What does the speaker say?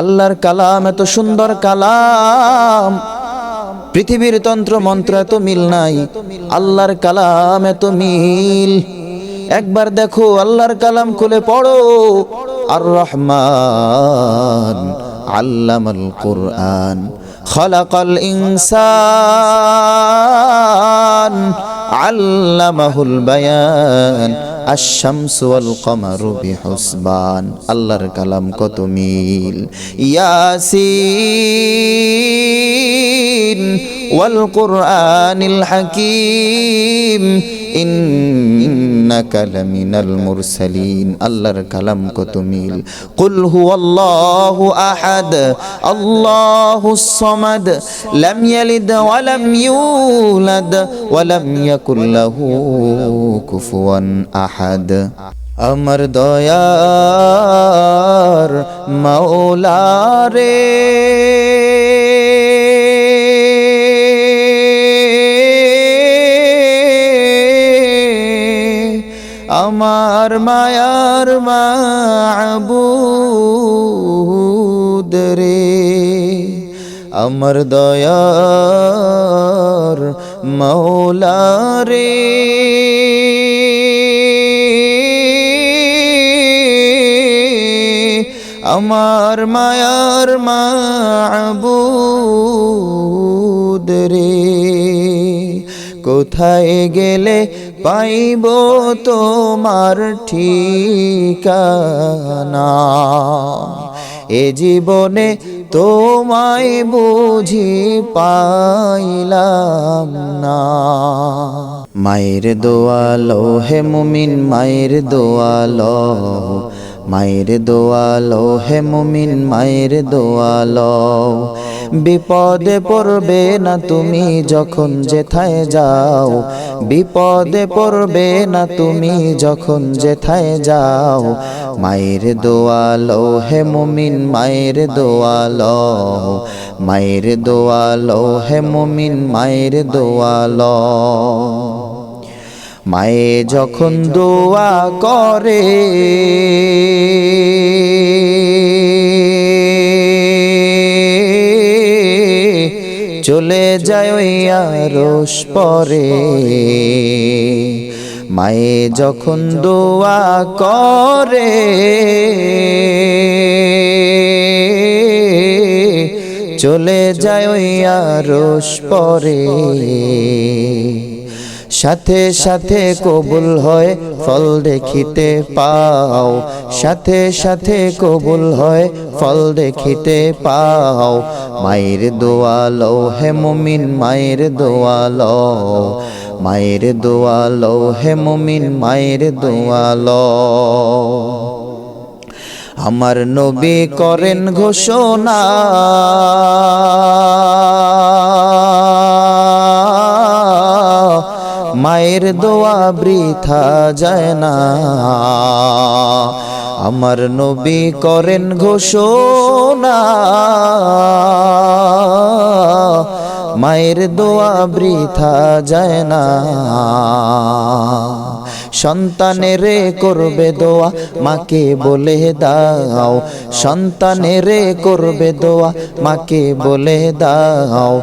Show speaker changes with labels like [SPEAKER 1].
[SPEAKER 1] আল্লাহর কালাম এত সুন্দর কালাম। পৃথিবীর তন্ত্র মন্ত্র এত মিল নাই, আল্লাহর কালাম এত মিল। একবার দেখো আল্লাহর কালাম খুলে পড়ো। আর রহমান আল্লামাল কোরআন। খলাকাল ইনসান আল্লামাহুল বায়ান। আল্লাহর কালাম কত মিল। ইয়াসিন ইন্নাকা লামিনাল মুরসালিন। আল্লাহর কালাম কত মিল? কুল হুয়াল্লাহু আহাদ, আল্লাহুস সামাদ, লাম ইয়ালিদ ওয়া লাম ইউলাদ, ওয়া লাম ইয়াকুল লাহু কুফুয়ান আহাদ। আমার দয়ার মাওলা রে। আমার মায়ার মাবুদ রে আমার দয়ার মৌলা রে। আমার মায়ার মাবুদ রে কোথায় গেলে পাইব তোমার ঠিকানা? এ জীবনে তোমায় বুঝি পাইলাম না। মায়ের দোয়ালো, হে মুমিন, মায়ের দোয়ালো মায়ের দোয়ালো, হে মুমিন, মায়ের দোয়ালো। বিপদে পড়বে না তুমি যখন যেথায় যাও। বিপদে পড়বে না তুমি যখন যেথায় যাও। মায়ের দোয়ালো, হে মুমিন, মায়ের দোয়ালো। মায়ের দোয়ালো, হে মুমিন, মায়ের দোয়ালো। মায়ে যখন দোয়া করে চলে যায় ওই আরস পরে। মায়ে যখন দোয়া করে চলে যায় ওই আরস পরে। সাথে সাথে কবুল হয়, ফল দেখিতে পাও। সাথে সাথে কবুল হয়, ফল দেখিতে পাও। মায়ের দোয়ালো হে মুমিন, মায়ের দোয়ালো মায়ের দোয়ালো হে মুমিন, মায়ের দোয়ালো আমার নবী করেন ঘোষণা। মায়ের দোয়া বৃথা যায় না। আমার নবী করেন ঘোষণা। মায়ের দোয়া বৃথা যায় না। সন্তানেরে করবে দোয়া মাকে বলে দাও। সন্তানেরে করবে দোয়া মাকে বলে দাও।